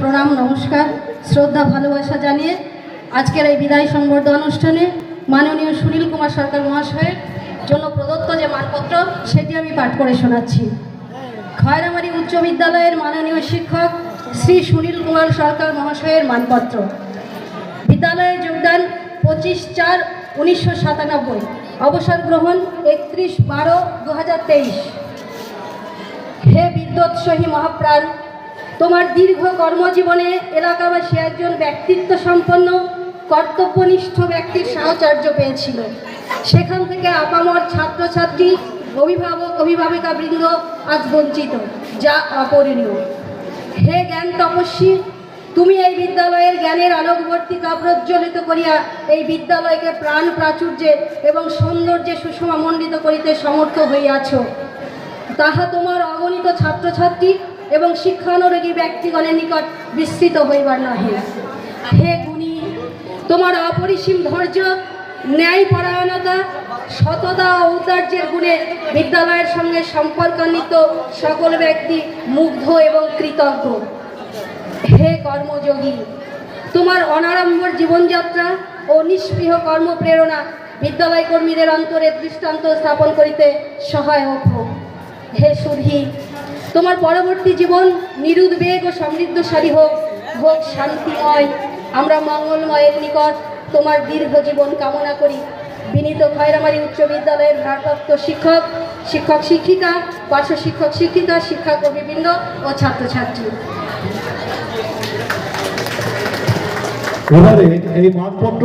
প্রণাম, নমস্কার, শ্রদ্ধা, ভালোবাসা জানিয়ে আজকের এই বিদায় সংবর্ধ অনুষ্ঠানে মাননীয় সুনীল কুমার সরকার মহাশয়ের জন্য প্রদত্ত যে মানপত্র, সেটি আমি পাঠ করে শোনাচ্ছি। খয়রামারি উচ্চ বিদ্যালয়ের মাননীয় শিক্ষক শ্রী সুনীল কুমার সরকার মহাশয়ের মানপত্র। বিদ্যালয়ে যোগদান পঁচিশ চার উনিশশো সাতানব্বই। অবসর গ্রহণ একত্রিশ বারো দু হাজার তেইশ। হে বিদ্যোৎসহী মহাপ্রাণ তোমার দীর্ঘ কর্মজীবনে এলাকাবাসী একজন ব্যক্তিত্ব সম্পন্ন কর্তব্যনিষ্ঠ ব্যক্তির সাহচর্য পেয়েছিল। সেখান থেকে আপামর ছাত্রছাত্রী, অভিভাবক অভিভাবিকা বৃন্দ আজ বঞ্চিত, যা অপরিণীয়। হে জ্ঞান তপস্বী, তুমি এই বিদ্যালয়ের জ্ঞানের আলোকবর্তিকা প্রজ্বলিত করিয়া এই বিদ্যালয়কে প্রাণ প্রাচুর্যে এবং সৌন্দর্যে সুষমামণ্ডিত করিতে সমর্থ হইয়াছ। তাহা তোমার অগণিত ছাত্রছাত্রী এবং শিক্ষানুরাগী ব্যক্তিগণের নিকট বিস্তৃত হইবার নহে। হে গুণী, তোমার অপরিসীম ধৈর্য, ন্যায়পরায়ণতা, সততা ও ঔদার্যের গুণে বিদ্যালয়ের সঙ্গে সম্পর্কান্বিত সকল ব্যক্তি মুগ্ধ এবং কৃতজ্ঞ। হে কর্মযোগী, তোমার অনারম্বর জীবনযাত্রা ও নিষ্পৃহ কর্মপ্রেরণা বিদ্যালয় কর্মীদের অন্তরে দৃষ্টান্ত স্থাপন করিতে সহায়ক হোক। হে সুধী, তোমার পরবর্তী জীবন নিরুদ্বেগ ও সমৃদ্ধশালী হোক হোক শান্তিময় আমরা মঙ্গলময়ের নিকট তোমার দীর্ঘ জীবন কামনা করি। বিনীত খয়রামারি উচ্চ বিদ্যালয়ের ভারপ্রাপ্ত শিক্ষক শিক্ষক শিক্ষিকা, পার্শ্ব শিক্ষক শিক্ষিকা শিক্ষাকর্মীবৃন্দ ও ছাত্রছাত্রী। এবারে এই মানপত্র